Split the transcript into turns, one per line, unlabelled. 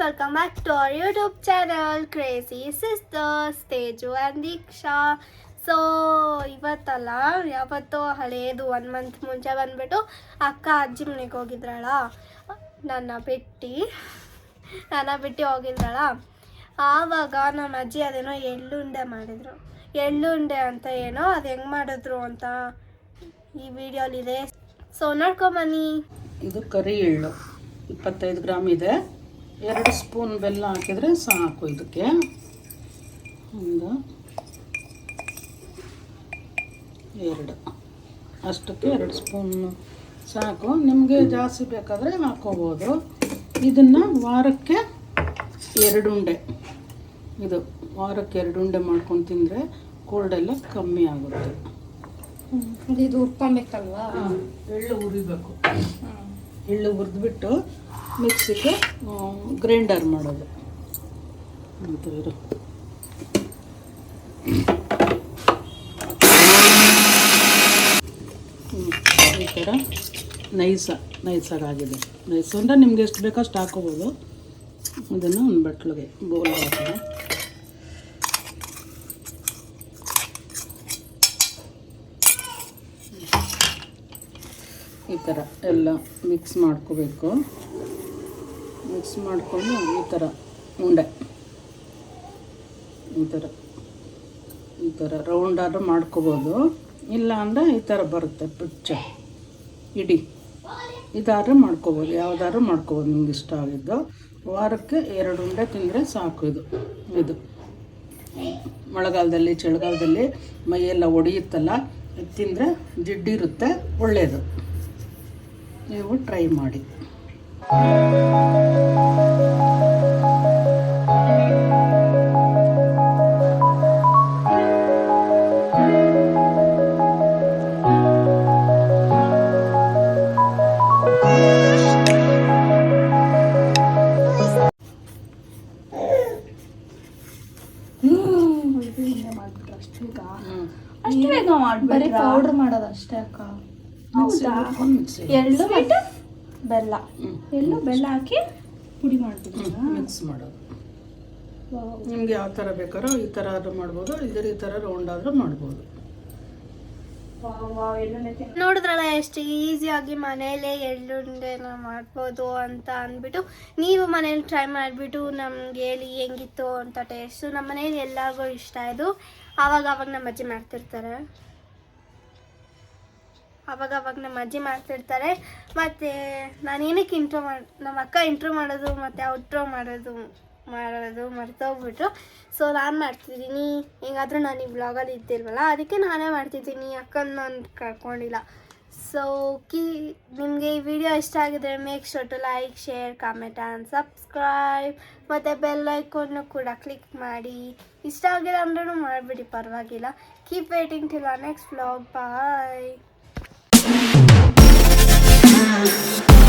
Welcome back to our YouTube channel crazy sisters stage and Deeksha so ಇವತ್ತಲ್ಲ, ಯಾವತ್ತೋ ಹಳೇದು one month ಮುಂಚೆ ಬಂದ್ಬಿಟ್ಟು ಅಕ್ಕ, ಅಜ್ಜಿ ಮನೆಗೆ ಹೋಗಿದ್ರಳ ನನ್ನ ಬಿಟ್ಟು ನನ್ನ ಬಿಟ್ಟು ಹೋಗಿದ್ರಳ ಆವಾಗ ನಮ್ಮ ಅಜ್ಜಿ ಅದೇನೋ ಎಳ್ಳುಂಡೆ ಮಾಡಿದ್ರು. ಎಳ್ಳುಂಡೆ ಅಂತ ಏನೋ, ಅದು ಹೆಂಗೆ ಮಾಡಿದ್ರು ಅಂತ ಈ ವಿಡಿಯೋಲಿದೆ ಸೊ ನೋಡ್ಕೊಂಬನ್ನಿ
ಇದು ಕರಿ ಎಳ್ಳು, ಇಪ್ಪತ್ತೈದು ಗ್ರಾಮ್ ಇದೆ. ಎರಡು ಸ್ಪೂನ್ ಬೆಲ್ಲ ಹಾಕಿದರೆ ಸಾಕು ಇದಕ್ಕೆ. ಒಂದು, ಎರಡು. ಅಷ್ಟಕ್ಕೆ ಎರಡು ಸ್ಪೂನ್ ಸಾಕು. ನಿಮಗೆ ಜಾಸ್ತಿ ಬೇಕಾದರೆ ಹಾಕೋಬೋದು. ಇದನ್ನು ವಾರಕ್ಕೆ ಎರಡು ಉಂಡೆ. ಇದು ವಾರಕ್ಕೆ ಎರಡು ಉಂಡೆ ಮಾಡ್ಕೊಂಡು ತಿಂದರೆ ಕೋಲ್ಡೆಲ್ಲ ಕಮ್ಮಿ ಆಗುತ್ತೆ.
ಇದು ಉರ್ಕೊಬೇಕಲ್ವಾ
ಎಳ್ಳು ಹುರಿಬೇಕು. ಎಳ್ಳು ಹುರಿದ್ಬಿಟ್ಟು ಮಿಕ್ಸಿಗೆ ಗ್ರೈಂಡರ್ ಮಾಡೋದು. ಅಂತ ಇರು. ಈ ಥರ ನೈಸ ನೈಸಾಗಾಗಿದೆ ನೈಸು ಅಂದರೆ ನಿಮ್ಗೆ ಎಷ್ಟು ಬೇಕೋ ಅಷ್ಟು ಹಾಕೋಬೋದು. ಅದನ್ನು ಒಂದು ಬಟ್ಲಿಗೆ ಗೋಲ್ ಹಾಕಿದೆ ಈ ಥರ ಎಲ್ಲ ಮಿಕ್ಸ್ ಮಾಡ್ಕೋಬೇಕು. ಮಿಕ್ಸ್ ಮಾಡಿಕೊಂಡು ಈ ಥರ ಉಂಡೆ. ಈ ಥರ ಈ ಥರ ರೌಂಡಾದ್ರೂ ಮಾಡ್ಕೋಬೋದು. ಇಲ್ಲ ಅಂದರೆ ಈ ಥರ ಬರುತ್ತೆ ಪಿಚ್ಚ. ಇಡಿ. ಇದಾದ್ರೂ ಮಾಡ್ಕೋಬೋದು. ಯಾವುದಾದ್ರೂ ಮಾಡ್ಕೋಬೋದು ನಿಮ್ಗೆ ಇಷ್ಟ ಆಗಿದ್ದು. ವಾರಕ್ಕೆ ಎರಡು ಉಂಡೆ ತಿಂದರೆ ಸಾಕು ಇದು. ಇದು. ಮಳೆಗಾಲದಲ್ಲಿ, ಚಳಿಗಾಲದಲ್ಲಿ ಮೈಯೆಲ್ಲ ಒಡೆಯುತ್ತಲ್ಲ ತಿಂದರೆ ಜಿಡ್ಡಿರುತ್ತೆ ಒಳ್ಳೆಯದು ನೀವು ಟ್ರೈ ಮಾಡಿ. ಹ್ಮ್.
ಅಷ್ಟು ಬೇಗ ಬರೀ ಪೌಡರ್ ಮಾಡೋದು ಅಷ್ಟೇ ಅಕ್ಕ. ಎಳ್ಳು ಮತ್ತೆ ಬೆಲ್ಲ. ಎಳ್ಳು ಬೆಲ್ಲ ಹಾಕಿ ಪುಡಿ ಮಾಡ್ತೀವಿ
ಮಿಕ್ಸ್ ಮಾಡೋದು. ನಿಮ್ಗೆ ಯಾವ ಥರ ಬೇಕಾರೋ ಈ ಥರ ಆದರೂ ಮಾಡ್ಬೋದು ಇದರ ಈ ಥರ ರೌಂಡ್ ಆದ್ರೂ ಮಾಡ್ಬೋದು
ನೋಡಿದ್ರಲ್ಲ ಎಷ್ಟು ಈಸಿಯಾಗಿ ಮನೇಲೆ ಎಳ್ಳುಂಡೆನ ಮಾಡ್ಬೋದು ಅಂತ ಅಂದ್ಬಿಟ್ಟು ನೀವು ಮನೇಲಿ ಟ್ರೈ ಮಾಡಿಬಿಟ್ಟು ನಮ್ಗೆ ಹೇಳಿ ಹೆಂಗಿತ್ತು ಅಂತ ಟೇಸ್ಟು ನಮ್ಮ ಮನೇಲಿ ಎಲ್ಲರಿಗೂ ಇಷ್ಟ ಇದು ಆವಾಗ ಅವಾಗ ನಮ್ಮ ಅಜ್ಜಿ ಮಾಡ್ತಿರ್ತಾರೆ. ಅವಾಗ ಅವಾಗ ನಮ್ಮ ಅಜ್ಜಿ ಮಾಡ್ತಿರ್ತಾರೆ. ಮತ್ತು ನಾನು ಏನಕ್ಕೆ ಇಂಟ್ರೋ ಮಾಡಿ, ನಮ್ಮ ಅಕ್ಕ ಇಂಟ್ರೋ ಮಾಡೋದು, ಮತ್ತು ಔಟ್ರೋ ಮಾಡೋದು ಮಾಡೋದು ಮರ್ತೋಗ್ಬಿಟ್ರು ಸೊ ನಾನು ಮಾಡ್ತಿದ್ದೀನಿ. ಹೇಗಾದರೂ ನಾನು ಈ ಬ್ಲಾಗಲ್ಲಿ ಇದ್ದಿಲ್ವಲ್ಲ, ಅದಕ್ಕೆ ನಾನೇ ಮಾಡ್ತಿದ್ದೀನಿ. ಅಕ್ಕನ ನಾನು ಕರ್ಕೊಂಡಿಲ್ಲ. ಸೊ ಕಿ, ನಿಮಗೆ ಈ ವಿಡಿಯೋ ಇಷ್ಟ ಆಗಿದ್ರೆ make sure to like share comment and subscribe ಮತ್ತು ಬೆಲ್ ಐಕೋನ್ನು ಕೂಡ ಕ್ಲಿಕ್ ಮಾಡಿ. ಇಷ್ಟ ಆಗಿಲ್ಲ ಅಂದ್ರೂ ಮಾಡಿಬಿಡಿ, ಪರವಾಗಿಲ್ಲ. Keep waiting till next blog bye Thank you.